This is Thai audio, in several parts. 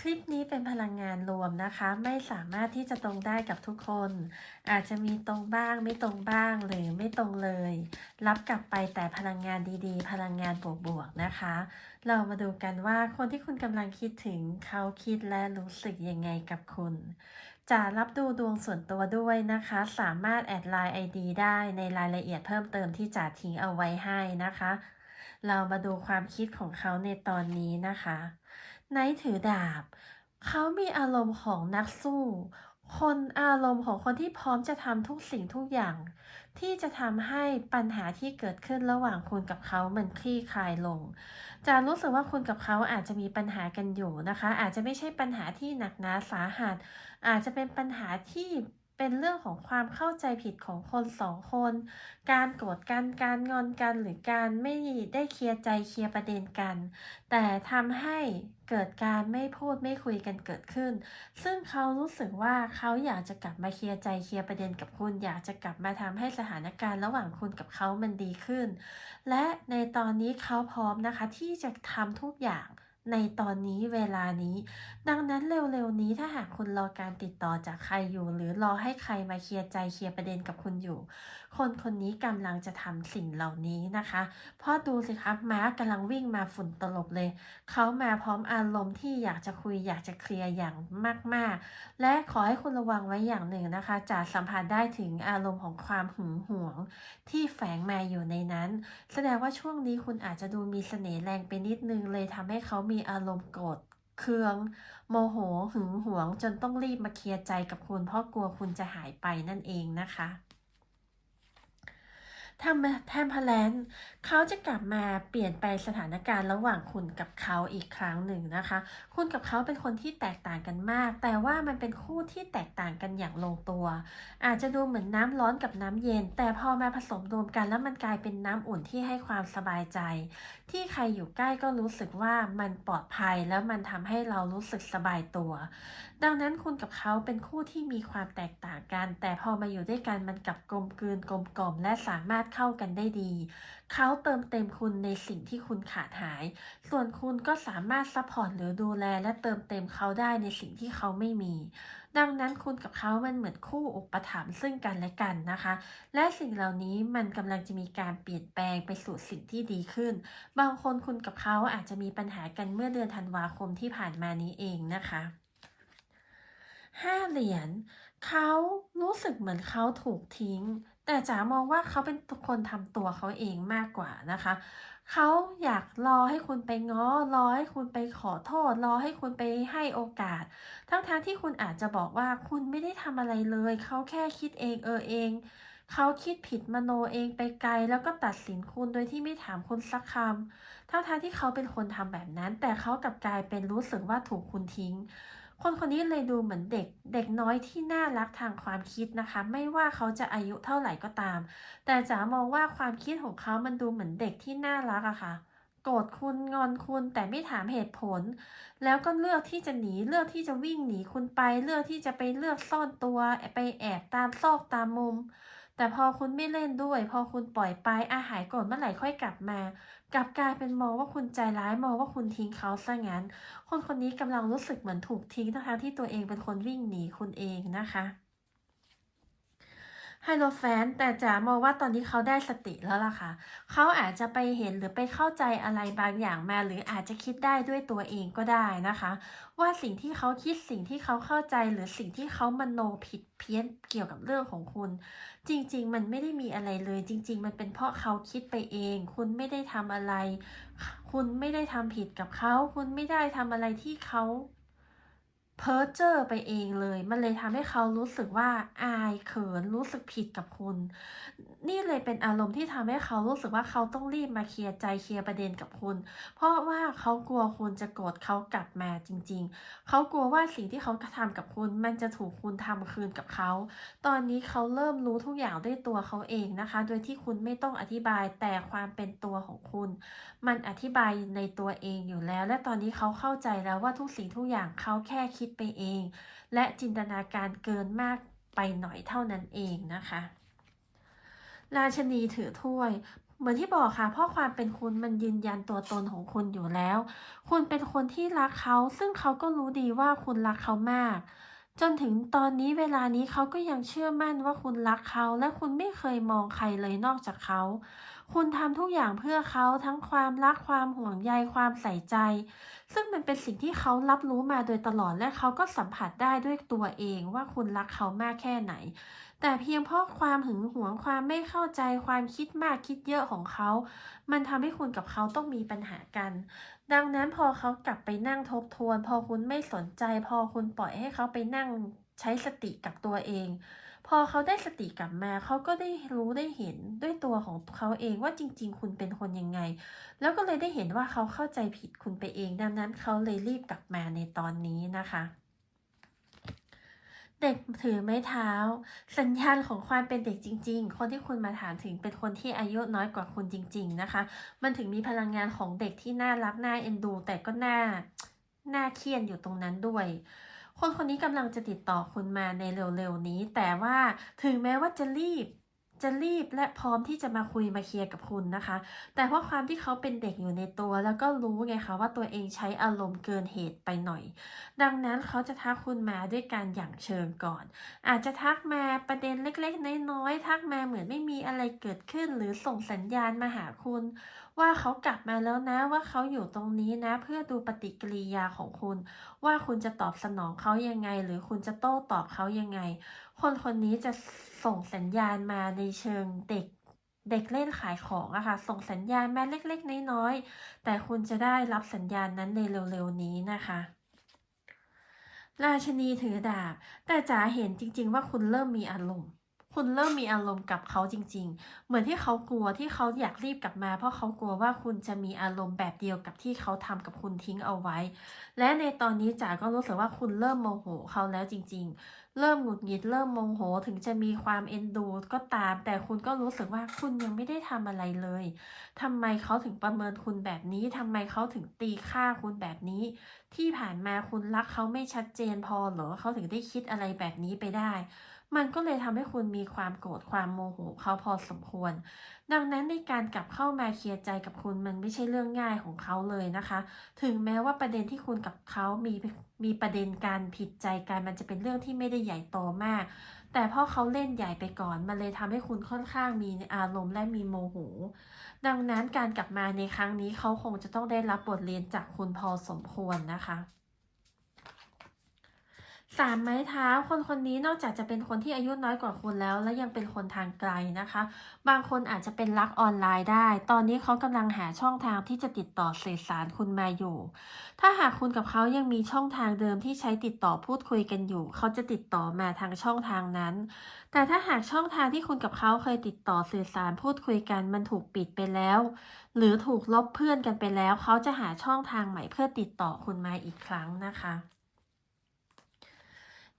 คลิปนี้เป็นพลังงานรวมนะคะ ไม่สามารถที่จะตรงได้กับทุกคน อาจจะมีตรงบ้างไม่ตรงบ้างหรือไม่ตรงเลย รับกลับไปแต่พลังงานดีๆ พลังงานบวกๆนะคะ เรามาดูกันว่าคนที่คุณกำลังคิดถึงเขาคิดและรู้สึกยังไงกับคุณ จะรับดูดวงส่วนตัวด้วยนะคะ สามารถแอดไลน์ ID ได้ในรายละเอียดเพิ่มเติมที่จ๋าทิ้งเอาไว้ให้นะคะ เรามาดูความคิดของเขาในตอนนี้นะคะ ไนท์ถือดาบ เขามีอารมณ์ของนักสู้ คนอารมณ์ของคนที่พร้อมจะทำทุกสิ่งทุกอย่าง ที่จะทำให้ปัญหาที่เกิดขึ้นระหว่างคุณกับเขามันคลี่คลายลง จะรู้สึกว่าคุณกับเขาอาจจะมีปัญหากันอยู่นะคะ อาจจะไม่ใช่ปัญหาที่หนักหนาสาหัส อาจจะเป็นปัญหาที่ เป็นเรื่องของความเข้าใจผิดของคนสองคน การโกรธกัน การงอนกัน หรือการไม่ได้เคลียร์ใจเคลียร์ประเด็นกัน แต่ทำให้เกิดการไม่พูดไม่คุยกันเกิดขึ้น ซึ่งเขารู้สึกว่าเขาอยากจะกลับมาเคลียร์ใจเคลียร์ประเด็นกับคุณ อยากจะกลับมาทำให้สถานการณ์ระหว่างคุณกับเขามันดีขึ้น และในตอนนี้เขาพร้อมนะคะที่จะทำทุกอย่าง ในตอนนี้เวลานี้ ดังนั้นเร็วๆนี้ถ้าหากคุณรอการติดต่อจากใครอยู่ หรือรอให้ใครมาเคลียร์ใจเคลียร์ประเด็นกับคุณอยู่ คนคนนี้กำลังจะทำสิ่งเหล่านี้นะคะเพราะดูสิครับม้ากำลังวิ่งมาฝุ่นตลบเลย เขามาพร้อมอารมณ์ที่อยากจะคุยอยากจะเคลียร์อย่างมากๆ และขอให้คุณระวังไว้อย่างหนึ่งนะคะจะสัมผัสได้ถึงอารมณ์ของความหึงหวง ที่แฝงมาอยู่ในนั้น แสดงว่าช่วงนี้คุณอาจจะดูมีเสน่ห์แรงไปนิดนึงเลยทำให้เขามีอารมณ์โกรธเคือง โมโหหึงหวงจนต้องรีบมาเคลียร์ใจกับคุณเพราะกลัวคุณจะหายไปนั่นเองนะคะ ทำแทมพแลนเขาจะกลับมาเปลี่ยนแปสถานการณ์ระหว่างคุณกับเขาอีกครั้งหนึ่งนะคะ คุณกับเขาเป็นคนที่แตกต่างกันมาก แต่ว่ามันเป็นคู่ที่แตกต่างกันอย่างลงตัว อาจจะดูเหมือนน้ำร้อนกับน้ำเย็น แต่พอมาผสมรวมกันแล้วมันกลายเป็นน้ำอุ่นที่ให้ความสบายใจ ที่ใครอยู่ใกล้ก็รู้สึกว่ามันปลอดภัยแล้วมันทำให้เรารู้สึกสบายตัว ดังนั้นคุณกับเขาเป็นคู่ที่มีความแตกต่างกัน แต่พอมาอยู่ด้วยกันมันกลับกลมกลืนกลมกล่อมและสามารถเข้ากันได้ดี เขาเติมเต็มคุณในสิ่งที่คุณขาดหาย ส่วนคุณก็สามารถซัพพอร์ตหรือดูแลและเติมเต็มเขาได้ในสิ่งที่เขาไม่มี ดังนั้นคุณกับเขามันเหมือนคู่อุปถัมภ์ซึ่งกันและกันนะคะ และสิ่งเหล่านี้มันกำลังจะมีการเปลี่ยนแปลงไปสู่สิ่งที่ดีขึ้น บางคนคุณกับเขาอาจจะมีปัญหากันเมื่อเดือนธันวาคมที่ผ่านมานี้เองนะคะห้าเหรียญเขารู้สึกเหมือนเขาถูกทิ้ง แต่จ๋ามองว่าเขาเป็นคนทำตัวเขาเองมากกว่านะคะ เขาอยากรอให้คุณไปง้อ รอให้คุณไปขอโทษ รอให้คุณไปให้โอกาส ทั้งๆทที่คุณอาจจะบอกว่าคุณไม่ได้ทำอะไรเลย เขาแค่คิดเองเออเอง เขาคิดผิดมโนเองไปไกล แล้วก็ตัดสินคุณโดยที่ไม่ถามคุณสักคำทั้งๆที่เขาเป็นคนทำแบบนั้น แต่เขากลับกลายเป็นรู้สึกว่าถูกคุณทิ้ง คนคนนี้เลยดูเหมือนเด็ก เด็กน้อยที่น่ารักทางความคิดนะคะ ไม่ว่าเขาจะอายุเท่าไหร่ก็ตาม แต่จ๋ามองว่าความคิดของเขามันดูเหมือนเด็กที่น่ารักอะค่ะ โกรธคุณงอนคุณแต่ไม่ถามเหตุผล แล้วก็เลือกที่จะหนีเลือกที่จะวิ่งหนีคุณไป เลือกที่จะไปเลือกซ่อนตัว ไปแอบตามซอกตามมุม แต่พอคุณไม่เล่นด้วย พอคุณปล่อยไปอาหายโกรธเมื่อไหร่ค่อยกลับมา กลับกลายเป็นมองว่าคุณใจร้ายมองว่าคุณทิ้งเขาซะงั้น คนคนนี้กำลังรู้สึกเหมือนถูกทิ้งทั้งที่ตัวเองเป็นคนวิ่งหนีคุณเองนะคะ ไฮโลแฟนแต่จ๋ามองว่าตอนนี้เขาได้สติแล้วล่ะค่ะ เขาอาจจะไปเห็นหรือไปเข้าใจอะไรบางอย่างมา หรืออาจจะคิดได้ด้วยตัวเองก็ได้นะคะ ว่าสิ่งที่เขาคิดสิ่งที่เขาเข้าใจหรือสิ่งที่เขามโนผิดเพี้ยนเกี่ยวกับเรื่องของคุณ จริง ๆ มันไม่ได้มีอะไรเลย จริง ๆ มันเป็นเพราะเขาคิดไปเอง คุณไม่ได้ทำอะไร คุณไม่ได้ทำผิดกับเขา คุณไม่ได้ทำอะไรที่เขา เพ้อเจ้อไปเองเลย มันเลยทำให้เขารู้สึกว่าอายเขินรู้สึกผิดกับคุณ นี่เลยเป็นอารมณ์ที่ทำให้เขารู้สึกว่าเขาต้องรีบมาเคลียร์ใจเคลียร์ประเด็นกับคุณ เพราะว่าเขากลัวคุณจะโกรธเขากลับมาจริง ๆ เขากลัวว่าสิ่งที่เขากระทำกับคุณ มันจะถูกคุณทำคืนกับเขา ตอนนี้เขาเริ่มรู้ทุกอย่างด้วยตัวเขาเองนะคะ โดยที่คุณไม่ต้องอธิบายแต่ความเป็นตัวของคุณ มันอธิบายในตัวเองอยู่แล้ว และตอนนี้เขาเข้าใจแล้วว่าทุกสิ่งทุกอย่างเขาแค่คิดไปเอง และจินตนาการเกินมากไปหน่อยเท่านั้นเองนะคะ ราชนีถือถ้วย เหมือนที่บอกค่ะเพราะความเป็นคุณมันยืนยันตัวตนของคุณอยู่แล้ว คุณเป็นคนที่รักเขา ซึ่งเขาก็รู้ดีว่าคุณรักเขามาก จนถึงตอนนี้เวลานี้เขาก็ยังเชื่อมั่นว่าคุณรักเขา และคุณไม่เคยมองใครเลยนอกจากเขา คุณทำทุกอย่างเพื่อเขาทั้งความรักความห่วงใยความใส่ใจ ซึ่งมันเป็นสิ่งที่เขารับรู้มาโดยตลอดและเขาก็สัมผัสได้ด้วยตัวเองว่าคุณรักเขามากแค่ไหน แต่เพียงเพราะความหึงหวงความไม่เข้าใจความคิดมากคิดเยอะของเขา มันทำให้คุณกับเขาต้องมีปัญหากัน ดังนั้นพอเขากลับไปนั่งทบทวน พอคุณไม่สนใจ พอคุณปล่อยให้เขาไปนั่งใช้สติกับตัวเอง พอเขาได้สติกลับมาเขาก็ได้รู้ได้เห็นด้วยตัวของเขาเองว่าจริง ๆ คุณเป็นคนยังไง แล้วก็เลยได้เห็นว่าเขาเข้าใจผิดคุณไปเอง ดังนั้นเขาเลยรีบกลับมาในตอนนี้นะคะ เด็กถือไม้เท้า สัญญาณของความเป็นเด็กจริง ๆ คนที่คุณมาถามถึงเป็นคนที่อายุน้อยกว่าคุณจริง ๆ นะคะ มันถึงมีพลังงานของเด็กที่น่ารักน่าเอ็นดู แต่ก็น่าน่าเครียดอยู่ตรงนั้นด้วยคนคนนี้กำลังจะติดต่อคุณมาในเร็วๆนี้ แต่ว่าถึงแม้ว่าจะรีบ จะรีบและพร้อมที่จะมาคุยมาเคลียร์กับคุณนะคะ แต่เพราะความที่เขาเป็นเด็กอยู่ในตัว แล้วก็รู้ไงคะว่าตัวเองใช้อารมณ์เกินเหตุไปหน่อย ดังนั้นเขาจะทักคุณมาด้วยการหยั่งเชิงก่อน อาจจะทักมาประเด็นเล็กๆ น้อยๆทักมาเหมือนไม่มีอะไรเกิดขึ้น หรือส่งสัญญาณมาหาคุณ ว่าเขากลับมาแล้วนะว่าเขาอยู่ตรงนี้นะ เพื่อดูปฏิกิริยาของคุณ ว่าคุณจะตอบสนองเขายังไง หรือคุณจะโต้ตอบเขายังไง คนคนนี้จะส่งสัญญาณมาในเชิงเด็กเด็กเล่นขายของอะค่ะ ส่งสัญญาณมาเล็ก ๆ น้อยๆแต่คุณจะได้รับสัญญาณนั้นในเร็วๆนี้นะคะราชนีถือดาบ แต่จ๋าเห็นจริง ๆ ว่าคุณเริ่มมีอารมณ์ คุณเริ่มมีอารมณ์กับเขาจริง ๆ เหมือนที่เขากลัวที่เขาอยากรีบกลับมา เพราะเขากลัวว่าคุณจะมีอารมณ์แบบเดียวกับที่เขาทำกับคุณทิ้งเอาไว้ และในตอนนี้จ๋าก็รู้สึกว่าคุณเริ่มโมโหเขาแล้วจริง ๆ เริ่มหงุดหงิดเริ่มโมโหถึงจะมีความเอ็นดูก็ตาม แต่คุณก็รู้สึกว่าคุณยังไม่ได้ทำอะไรเลยทำไมเขาถึงประเมินคุณแบบนี้ทำไมเขาถึงตีค่าคุณแบบนี้ ที่ผ่านมาคุณรักเขาไม่ชัดเจนพอเหรอเขาถึงได้คิดอะไรแบบนี้ไปได้ มันก็เลยทำให้คุณมีความโกรธความโมโหเขาพอสมควร ดังนั้นในการกลับเข้ามาเคลียร์ใจกับคุณมันไม่ใช่เรื่องง่ายของเขาเลยนะคะ ถึงแม้ว่าประเด็นที่คุณกับเขามีมีประเด็นการผิดใจกันมันจะเป็นเรื่องที่ไม่ได้ใหญ่โตมาก แต่เพราะเขาเล่นใหญ่ไปก่อน มันเลยทำให้คุณค่อนข้างมีอารมณ์และมีโมโห ดังนั้นการกลับมาในครั้งนี้เขาคงจะต้องได้รับบทเรียนจากคุณพอสมควรนะคะ สามไม้เท้าคนคนนี้นอกจากจะเป็นคนที่อายุน้อยกว่าคุณแล้ว และยังเป็นคนทางไกลนะคะ บางคนอาจจะเป็นรักออนไลน์ได้ ตอนนี้เขากำลังหาช่องทางที่จะติดต่อสื่อสารคุณมาอยู่ ถ้าหากคุณกับเขายังมีช่องทางเดิมที่ใช้ติดต่อพูดคุยกันอยู่ เขาจะติดต่อมาทางช่องทางนั้น แต่ถ้าหากช่องทางที่คุณกับเขาเคยติดต่อสื่อสารพูดคุยกันมันถูกปิดไปแล้ว หรือถูกลบเพื่อนกันไปแล้ว เขาจะหาช่องทางใหม่เพื่อติดต่อคุณมาอีกครั้งนะคะ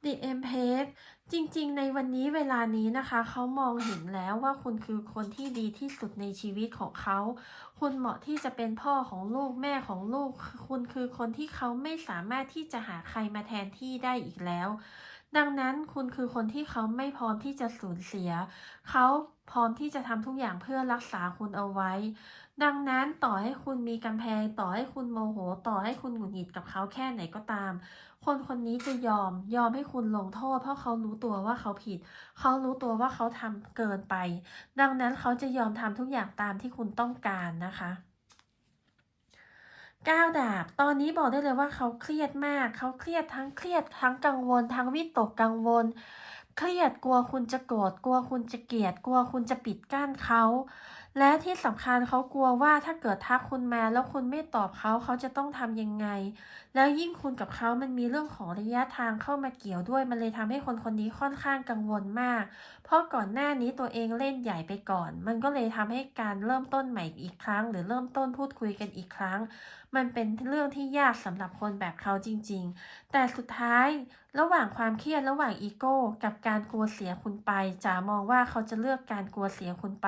The M p a c จริงๆ ในวันนี้เวลานี้นะคะ เขามองเห็นแล้วว่าคุณคือคนที่ดีที่สุดในชีวิตของเขา คุณเหมาะที่จะเป็นพ่อของลูกแม่ของลูก คุณคือคนที่เขาไม่สามารถที่จะหาใครมาแทนที่ได้อีกแล้ว ดังนั้นคุณคือคนที่เขาไม่พร้อมที่จะสูญเสีย เขาพร้อมที่จะทำทุกอย่างเพื่อรักษาคุณเอาไว้ ดังนั้นต่อให้คุณมีกำแพง ต่อให้คุณโมโห ต่อให้คุณหงุดหงิดกับเขาแค่ไหนก็ตาม คนคนนี้จะยอมยอมให้คุณลงโทษ เพราะเขารู้ตัวว่าเขาผิด เขารู้ตัวว่าเขาทำเกินไป ดังนั้นเขาจะยอมทำทุกอย่างตามที่คุณต้องการนะคะ ก้าวดาบ ตอนนี้บอกได้เลยว่าเขาเครียดมาก เขาเครียดทั้งเครียดทั้งกังวล ทั้งวิตกกังวล เครียดกลัวคุณจะโกรธกลัวคุณจะเกลียดกลัวคุณจะปิดกั้นเขา และที่สำคัญเขากลัวว่าถ้าเกิดทักคุณมาแล้วคุณไม่ตอบเขาเขาจะต้องทำยังไง แล้วยิ่งคุณกับเขามันมีเรื่องของระยะทางเข้ามาเกี่ยวด้วย มันเลยทำให้คนคนนี้ค่อนข้างกังวลมาก เพราะก่อนหน้านี้ตัวเองเล่นใหญ่ไปก่อน มันก็เลยทำให้การเริ่มต้นใหม่อีกครั้ง หรือเริ่มต้นพูดคุยกันอีกครั้ง มันเป็นเรื่องที่ยากสำหรับคนแบบเขาจริง ๆ แต่สุดท้ายระหว่างความเครียดระหว่างอีโก้ กับการกลัวเสียคุณไปจ๋ามองว่าเขาจะเลือกการกลัวเสียคุณไป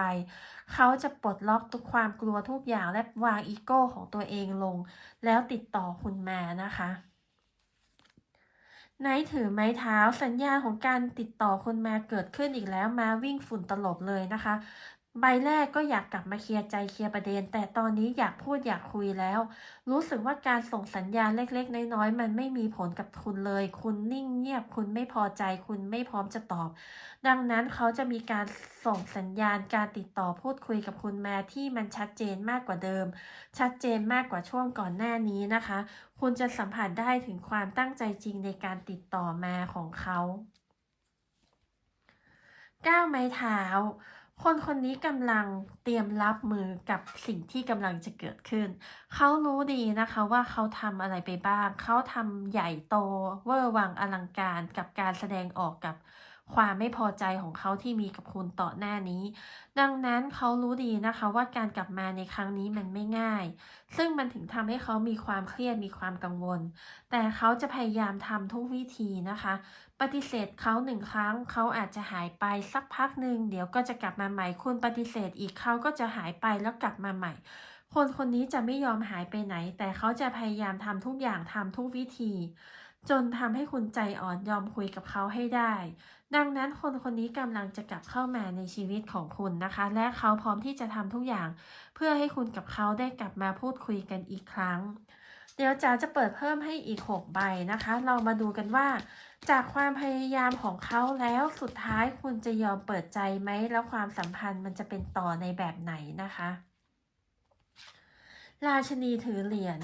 เขาจะปลดล็อกทุกความกลัวทุกอย่างและวางอีโก้ของตัวเองลง แล้วติดต่อคุณมานะคะไนท์ถือไม้เท้าสัญญาณของการติดต่อคุณมาเกิดขึ้นอีกแล้วมาวิ่งฝุ่นตลบเลยนะคะ ใบแรกก็อยากกลับมาเคลียร์ใจเคลียร์ประเด็น แต่ตอนนี้อยากพูดอยากคุยแล้ว รู้สึกว่าการส่งสัญญาณเล็กๆ น้อยๆ มันไม่มีผลกับคุณเลย คุณนิ่งเงียบ คุณไม่พอใจ คุณไม่พร้อมจะตอบ ดังนั้นเขาจะมีการส่งสัญญาณการติดต่อพูดคุยกับคุณมาที่มันชัดเจนมากกว่าเดิม ชัดเจนมากกว่าช่วงก่อนหน้านี้นะคะ คุณจะสัมผัสได้ถึงความตั้งใจจริงในการติดต่อมาของเขาก้าวไม้เท้า คนคนนี้กำลังเตรียมรับมือกับสิ่งที่กำลังจะเกิดขึ้น เขารู้ดีนะคะว่าเขาทำอะไรไปบ้าง เขาทำใหญ่โตเวอร์วังอลังการกับการแสดงออกกับ ความไม่พอใจของเขาที่มีกับคุณต่อหน้านี้ ดังนั้นเขารู้ดีนะคะว่าการกลับมาในครั้งนี้มันไม่ง่าย ซึ่งมันถึงทำให้เขามีความเครียดมีความกังวล แต่เขาจะพยายามทำทุกวิธีนะคะ ปฏิเสธเขาหนึ่งครั้ง เขาอาจจะหายไปสักพักหนึ่งเดี๋ยวก็จะกลับมาใหม่คุณปฏิเสธอีกเขาก็จะหายไปแล้วกลับมาใหม่คนคนนี้จะไม่ยอมหายไปไหน แต่เขาจะพยายามทำทุกอย่างทำทุกวิธี จนทำให้คุณใจอ่อนยอมคุยกับเขาให้ได้ ดังนั้นคนคนนี้กำลังจะกลับเข้ามาในชีวิตของคุณนะคะ และเขาพร้อมที่จะทำทุกอย่าง เพื่อให้คุณกับเขาได้กลับมาพูดคุยกันอีกครั้ง เดี๋ยวจ๋าจะเปิดเพิ่มให้อีก 6 ใบนะคะ เรามาดูกันว่า จากความพยายามของเขาแล้วสุดท้ายคุณจะยอมเปิดใจไหม แล้วความสัมพันธ์มันจะเป็นต่อในแบบไหนนะคะราชนีถือเหรียญ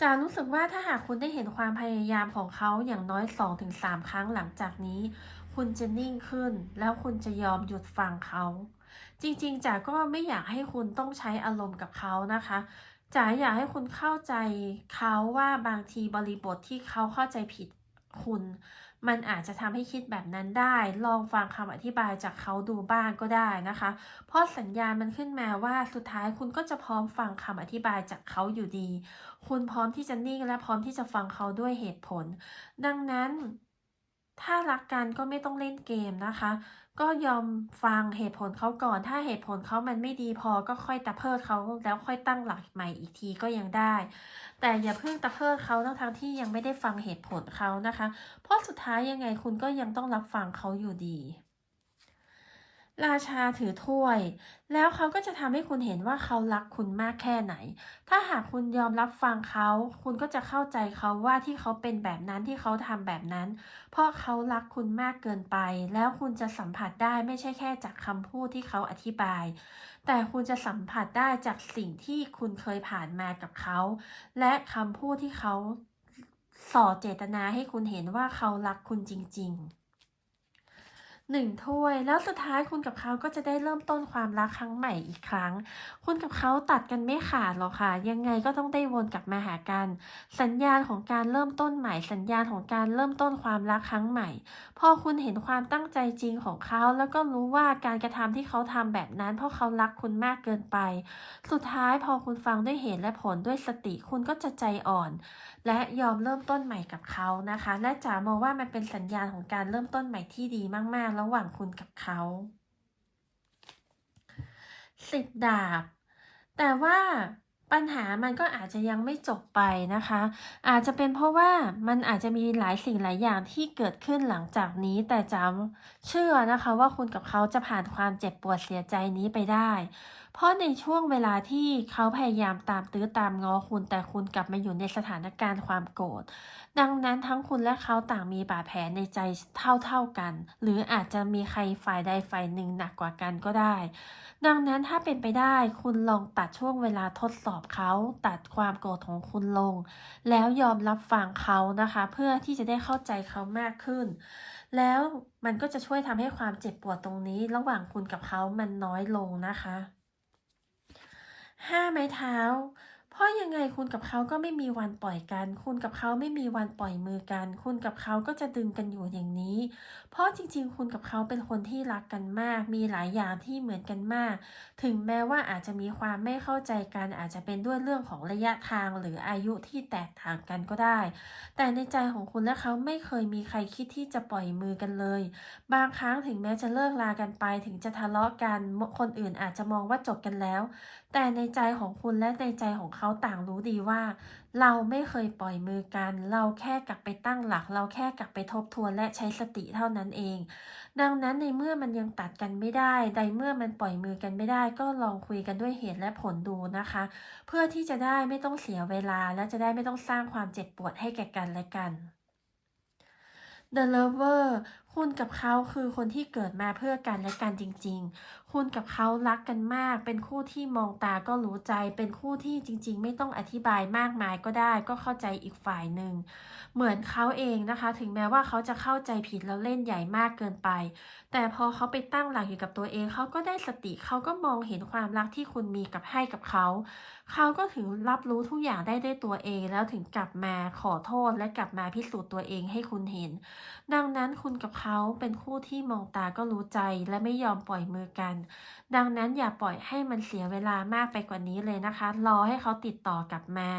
จารู้สึกว่าถ้าหากคุณได้เห็นความพยายามของเขาอย่างน้อย 2-3 ครั้งหลังจากนี้ คุณจะนิ่งขึ้น แล้วคุณจะยอมหยุดฟังเขา จริงๆจ๋าก็ไม่อยากให้คุณต้องใช้อารมณ์กับเขานะคะจ๋าอยากให้คุณเข้าใจเขาว่าบางทีบริบทที่เขาเข้าใจผิดคุณ มันอาจจะทำให้คิดแบบนั้นได้ ลองฟังคำอธิบายจากเขาดูบ้างก็ได้นะคะ เพราะสัญญาณมันขึ้นมาว่าสุดท้ายคุณก็จะพร้อมฟังคำอธิบายจากเขาอยู่ดี คุณพร้อมที่จะนิ่งและพร้อมที่จะฟังเขาด้วยเหตุผล ดังนั้น ถ้ารักกันก็ไม่ต้องเล่นเกมนะคะ ก็ยอมฟังเหตุผลเขาก่อน ถ้าเหตุผลเขามันไม่ดีพอก็ค่อยตะเพิดเขาแล้วค่อยตั้งหลักใหม่อีกทีก็ยังได้ แต่อย่าเพิ่งตะเพิดเขาทั้งทที่ยังไม่ได้ฟังเหตุผลเขานะคะ เพราะสุดท้ายยังไงคุณก็ยังต้องรับฟังเขาอยู่ดี ราชาถือถ้วย แล้วเขาก็จะทำให้คุณเห็นว่าเขารักคุณมากแค่ไหน ถ้าหากคุณยอมรับฟังเขา คุณก็จะเข้าใจเขาว่าที่เขาเป็นแบบนั้นที่เขาทำแบบนั้น เพราะเขารักคุณมากเกินไป แล้วคุณจะสัมผัสได้ไม่ใช่แค่จากคำพูดที่เขาอธิบาย แต่คุณจะสัมผัสได้จากสิ่งที่คุณเคยผ่านมากับเขา และคำพูดที่เขาส่อเจตนาให้คุณเห็นว่าเขารักคุณจริง ๆ หนึ่งถ้วย แล้วสุดท้ายคุณกับเขาก็จะได้เริ่มต้นความรักครั้งใหม่อีกครั้ง คุณกับเขาตัดกันไม่ขาดหรอกค่ะ ยังไงก็ต้องได้วนกลับมาหากัน สัญญาณของการเริ่มต้นใหม่ สัญญาณของการเริ่มต้นความรักครั้งใหม่ พอคุณเห็นความตั้งใจจริงของเขา แล้วก็รู้ว่าการกระทำที่เขาทำแบบนั้น เพราะเขารักคุณมากเกินไป สุดท้ายพอคุณฟังด้วยเหตุและผลด้วยสติคุณก็จะใจอ่อน และยอมเริ่มต้นใหม่กับเขานะคะ และจ๋ามองว่ามันเป็นสัญญาณของการเริ่มต้นใหม่ที่ดีมากๆระหว่างคุณกับเขาสิบดาบ แต่ว่า ปัญหามันก็อาจจะยังไม่จบไปนะคะ อาจจะเป็นเพราะว่ามันอาจจะมีหลายสิ่งหลายอย่างที่เกิดขึ้นหลังจากนี้ แต่จำเชื่อนะคะว่าคุณกับเขาจะผ่านความเจ็บปวดเสียใจนี้ไปได้ เพราะในช่วงเวลาที่เขาพยายามตามตื้อตามง้อคุณ แต่คุณกลับมาอยู่ในสถานการณ์ความโกรธ ดังนั้นทั้งคุณและเขาต่างมีบาดแผลในใจเท่าๆกัน หรืออาจจะมีใครฝ่ายใดฝ่ายหนึ่งหนักกว่ากันก็ได้ ดังนั้นถ้าเป็นไปได้คุณลองตัดช่วงเวลาทดสอบเขาตัดความโกรธของคุณลง แล้วยอมรับฟังเขานะคะ เพื่อที่จะได้เข้าใจเขามากขึ้น แล้วมันก็จะช่วยทำให้ความเจ็บปวดตรงนี้ ระหว่างคุณกับเขามันน้อยลงนะคะห้าไม้เท้า ราะยังไงคุณกับเขาก็ไม่มีวันปล่อยกัน คุณกับเขาไม่มีวันปล่อยมือกัน คุณกับเขาก็จะดึงกันอยู่อย่างนี้ เพราะจริงๆ คุณกับเขาเป็นคนที่รักกันมาก มีหลายอย่างที่เหมือนกันมาก ถึงแม้ว่าอาจจะมีความไม่เข้าใจกัน อาจจะเป็นด้วยเรื่องของระยะทางหรืออายุที่แตกต่างกันก็ได้ แต่ในใจของคุณและเขาไม่เคยมีใครคิดที่จะปล่อยมือกันเลย บางครั้งถึงแม้จะเลิกลากันไป ถึงจะทะเลาะกัน คนอื่นอาจจะมองว่าจบกันแล้ว แต่ในใจของคุณและในใจของเขาาต่างรู้ดีว่า เราไม่เคยปล่อยมือกัน เราแค่กลับไปตั้งหลัก เราแค่กลับไปทบทวนและใช้สติเท่านั้นเอง ดังนั้นในเมื่อมันยังตัดกันไม่ได้ในเมื่อมันปล่อยมือกันไม่ได้ ก็ลองคุยกันด้วยเหตุและผลดูนะคะ เพื่อที่จะได้ไม่ต้องเสียเวลา และจะได้ไม่ต้องสร้างความเจ็บปวดให้แก่กันและกัน The Lover คุณกับเขาคือคนที่เกิดมาเพื่อกันและกันจริง ๆ คุณกับเขารักกันมาก เป็นคู่ที่มองตาก็รู้ใจ เป็นคู่ที่จริง ๆ ไม่ต้องอธิบายมากมายก็ได้ ก็เข้าใจอีกฝ่ายหนึ่ง เหมือนเขาเองนะคะ ถึงแม้ว่าเขาจะเข้าใจผิดแล้วเล่นใหญ่มากเกินไป แต่พอเขาไปตั้งหลักอยู่กับตัวเอง เขาก็ได้สติเขาก็มองเห็นความรักที่คุณมีกับให้กับเขา เขาก็ถึงรับรู้ทุกอย่างได้ด้วยตัวเอง แล้วถึงกลับมาขอโทษและกลับมาพิสูจน์ตัวเองให้คุณเห็น ดังนั้นคุณกับเขาเป็นคู่ที่มองตาก็รู้ใจและไม่ยอมปล่อยมือกัน ดังนั้นอย่าปล่อยให้มันเสียเวลามากไปกว่านี้เลยนะคะ รอให้เขาติดต่อกลับมา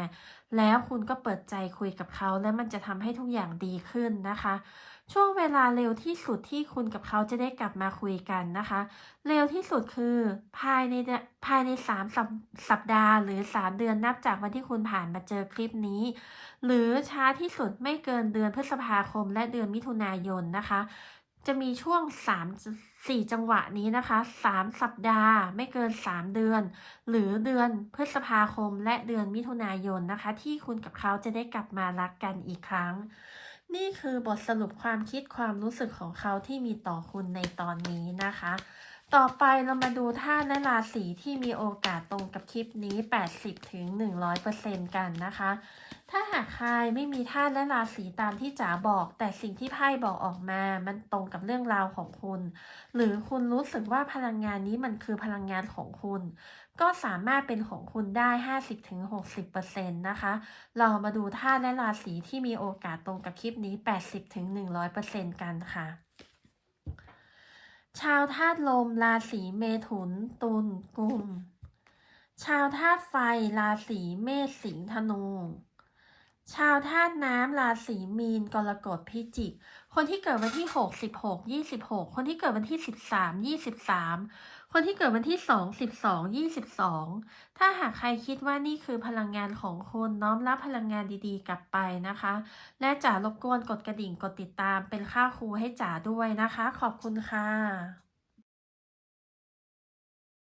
แล้วคุณก็เปิดใจคุยกับเขาและมันจะทำให้ทุกอย่างดีขึ้นนะคะ ช่วงเวลาเร็วที่สุดที่คุณกับเขาจะได้กลับมาคุยกันนะคะ เร็วที่สุดคือภายในภายในสามสสัปดาห์ หรือสามเดือนนับจากวันที่คุณผ่านมาเจอคลิปนี้ หรือช้าที่สุดไม่เกินเดือนพฤษภาคมและเดือนมิถุนายนนะคะ จะมีช่วง 3 4 จังหวะนี้นะคะ 3 สัปดาห์ไม่เกิน 3 เดือน หรือเดือนพฤษภาคมและเดือนมิถุนายนนะคะ ที่คุณกับเขาจะได้กลับมารักกันอีกครั้ง นี่คือบทสรุปความคิดความรู้สึกของเขาที่มีต่อคุณในตอนนี้นะคะ ต่อไปเรามาดูธาตุและราศีที่มีโอกาสตรงกับคลิปนี้ 80ถึง100%กันนะคะ ถ้าหากใครไม่มีธาตุและราศีตามที่จ๋าบอก แต่สิ่งที่ไพ่บอกออกมา มันตรงกับเรื่องราวของคุณ หรือคุณรู้สึกว่าพลังงานนี้มันคือพลังงานของคุณ ก็สามารถเป็นของคุณได้ 50-60%นะคะ เรามาดูธาตุและราศีที่มีโอกาสตรงกับคลิปนี้ 80-100%กันค่ะชาวธาตุลม ราศีเมถุน ตุลกุม ชาวธาตุไฟ ราศีเมษสิงห์ธนู ชาวธาตุน้ำราศีมีน กรกฎพิจิก คนที่เกิดวันที่ 6 16 26 คนที่เกิดวันที่ 13 23 คนที่เกิดวันที่ 2 12 22 ถ้าหากใครคิดว่านี่คือพลังงานของคุณน้อมรับพลังงานดีๆ กลับไปนะคะ และจ๋ารบกวนกดกระดิ่งกดติดตามเป็นค่าครูให้จ๋าด้วยนะคะ ขอบคุณค่ะ